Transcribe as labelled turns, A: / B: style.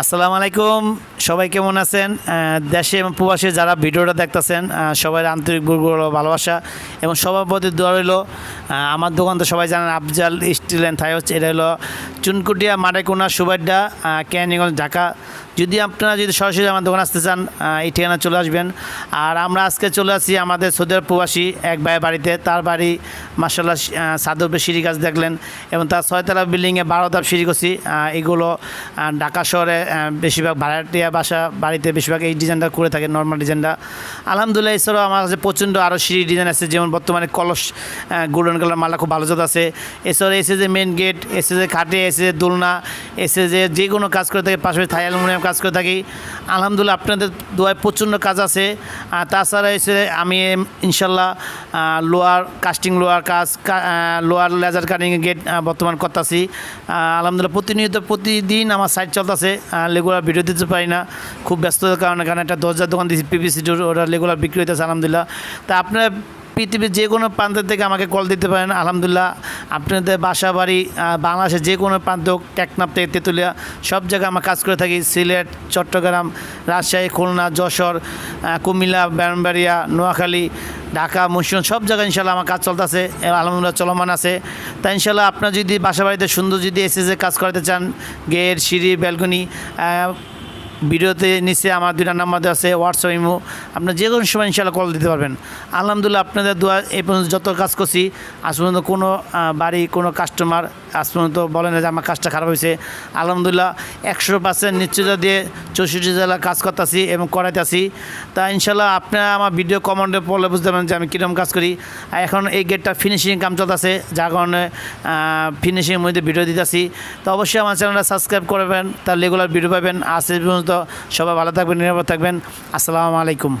A: আসসালামু আলাইকুম। সবাই কেমন আছেন? দেশে এবং প্রবাসে যারা ভিডিওটা দেখতেছেন সবাই আন্তরিক বুড়গুলো ভালোবাসা এবং সবার প্রতি দোয়া রইল। আমার দোকান তো সবাই জানেন, আফজাল স্টিল অ্যান্ড থাই হচ্ছে, এটা হলো চুনকুটিয়া মারেকোনা সুবাড্ডা ক্যানিগঞ্জ, ঢাকা। যদি আপনারা যদি সরাসরি আমার দোকান আসতে চান এই ঠিকানা চলে আসবেন। আর আমরা আজকে চলে আসি আমাদের সৌদের প্রবাসী এক ভাইয়ের বাড়িতে। তার বাড়ি মার্শাল্লাহ সাদবে সিঁড়ি গাছ দেখলেন এবং তার ছয়তলা বিল্ডিংয়ে বারো ধাপ সিঁড়ি করছি। এগুলো ঢাকা শহরে বেশিরভাগ ভাড়াটিয়া বাসা বাড়িতে বেশিরভাগ এই ডিজাইনটা করে থাকে নর্মাল ডিজাইনটা। আলহামদুলিল্লাহ, এছাড়াও আমার কাছে প্রচণ্ড আরও সিঁড়ি ডিজাইন আছে, যেমন বর্তমানে কলস গোল্ডেন কালার মালা খুব ভালো জাত আছে। এছাড়া এসে যে মেন গেট এসে যে খাটে এসে যে দোলনা এসে যে যে কোনো কাজ করে থাকে, পাশাপাশি থাই অ্যালুমিনিয়াম কাজ করে থাকি। আলহামদুলিল্লাহ, আপনাদের দোয়ায় প্রচণ্ড কাজ আছে। আর তাছাড়া এসে আমি, ইনশাল্লাহ লোয়ার কাস্টিং লোয়ার কাজ লোয়ার লেজার কাটিং গেট বর্তমান করতেছি। আলহামদুলিল্লাহ, প্রতিনিয়ত প্রতিদিন আমার সাইড চলতেছে। রেগুলার ভিডিও দিতে পারি না। খুব ব্যস্ততার কারণে কারণ একটা দরজার দোকান দিয়েছি পিপিসি ওরা রেগুলার বিক্রি হইতেছে, আলহামদুলিল্লাহ। তা আপনার পৃথিবীর যে কোনো প্রান্তের থেকে আমাকে কল দিতে পারেন, আলহামদুলিল্লাহ। আপনাদের বাসা বাড়ি বাংলাদেশের যে কোনো প্রান্ত হোক, টেকনাফ থেকে তেঁতুলিয়া সব জায়গায় আমরা কাজ করে থাকি। সিলেট চট্টগ্রাম রাজশাহী খুলনা যশোর কুমিল্লা ব্যারামবাড়িয়া নোয়াখালী ঢাকা মুন্সিগঞ্জ সব জায়গায় ইনশাল্লাহ আমার কাজ চলতেছে আলহামদুলিল্লাহ চলমান আছে। তাই ইনশাল্লাহ আপনার যদি বাসা বাড়িতে সুন্দর যদি এসে কাজ করাতে চান গেট সিঁড়ি ব্যালকনি ভিডিওতে নিচে আমার দুইটা নাম্বার দেওয়া আছে হোয়াটসঅ্যাপ ইমো আপনার যে কোনো সময় ইনশাল্লাহ কল দিতে পারবেন। আলহামদুলিল্লাহ আপনাদের দোয়া, এই পর্যন্ত যত কাজ করছি, আজ পর্যন্ত কোনো বাড়ি, কোনো কাস্টমার আজ পর্যন্ত বলে না যে আমার কাজটা খারাপ হয়েছে। আলহামদুলিল্লাহ, একশো পার্সেন্ট নিশ্চয়তা দিয়ে চৌষট্টি জেলা কাজ করতেছি এবং করাইতেছি। তা ইনশাল্লাহ আপনারা আমার ভিডিও কমেন্টে পড়লে বুঝতে পারেন যে আমি কীরকম কাজ করি। এখন এই গেটটা ফিনিশিং কাম চলতেছে, যার কারণে ফিনিশিংয়ের মধ্যে ভিডিও দিতেছি। তো অবশ্যই আমার চ্যানেলটা সাবস্ক্রাইব করবেন তার রেগুলার ভিডিও পাবেন। আজ পর্যন্ত সবাই ভালো থাকবেন, নিরাপদ থাকবেন। আসসালামু আলাইকুম।